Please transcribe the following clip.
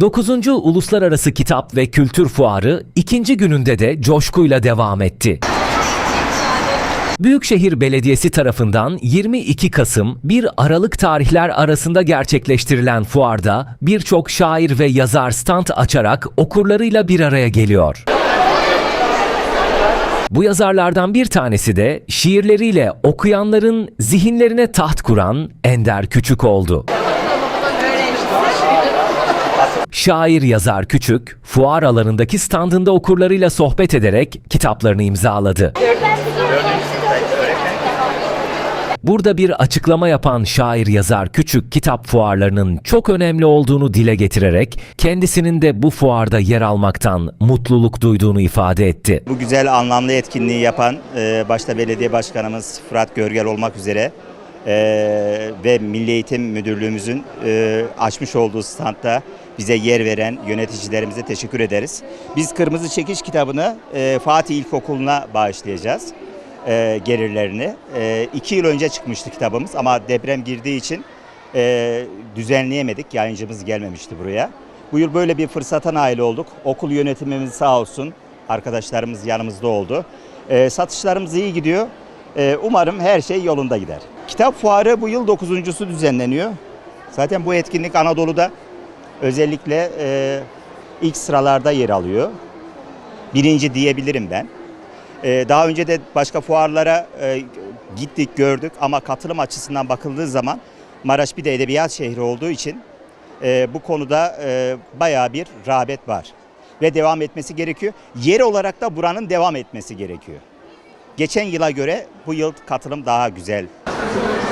9. Uluslararası Kitap ve Kültür Fuarı ikinci gününde de coşkuyla devam etti. Büyükşehir Belediyesi tarafından 22 Kasım 1 Aralık tarihler arasında gerçekleştirilen fuarda birçok şair ve yazar stand açarak okurlarıyla bir araya geliyor. Bu yazarlardan bir tanesi de şiirleriyle okuyanların zihinlerine taht kuran Ender Küçük oldu. Şair yazar Küçük, fuar alanındaki standında okurlarıyla sohbet ederek kitaplarını imzaladı. Burada bir açıklama yapan şair yazar Küçük kitap fuarlarının çok önemli olduğunu dile getirerek kendisinin de bu fuarda yer almaktan mutluluk duyduğunu ifade etti. Bu güzel anlamlı etkinliği yapan e, başta belediye başkanımız Fırat Görgel olmak üzere e, ve Milli Eğitim Müdürlüğümüzün e, açmış olduğu standta bize yer veren yöneticilerimize teşekkür ederiz. Biz Kırmızı Çekiş kitabını e, Fatih İlkokulu'na bağışlayacağız e, gelirlerini. E, iki yıl önce çıkmıştı kitabımız ama deprem girdiği için e, düzenleyemedik. Yayıncımız gelmemişti buraya. Bu yıl böyle bir fırsata nail olduk. Okul yönetimimiz sağ olsun arkadaşlarımız yanımızda oldu. E, satışlarımız iyi gidiyor. E, umarım her şey yolunda gider. Kitap fuarı bu yıl dokuzuncusu düzenleniyor. Zaten bu etkinlik Anadolu'da özellikle e, ilk sıralarda yer alıyor. Birinci diyebilirim ben. Ee, daha önce de başka fuarlara e, gittik gördük ama katılım açısından bakıldığı zaman Maraş bir de edebiyat şehri olduğu için e, bu konuda e, bayağı bir rağbet var ve devam etmesi gerekiyor. Yer olarak da buranın devam etmesi gerekiyor. Geçen yıla göre bu yıl katılım daha güzel Thank you.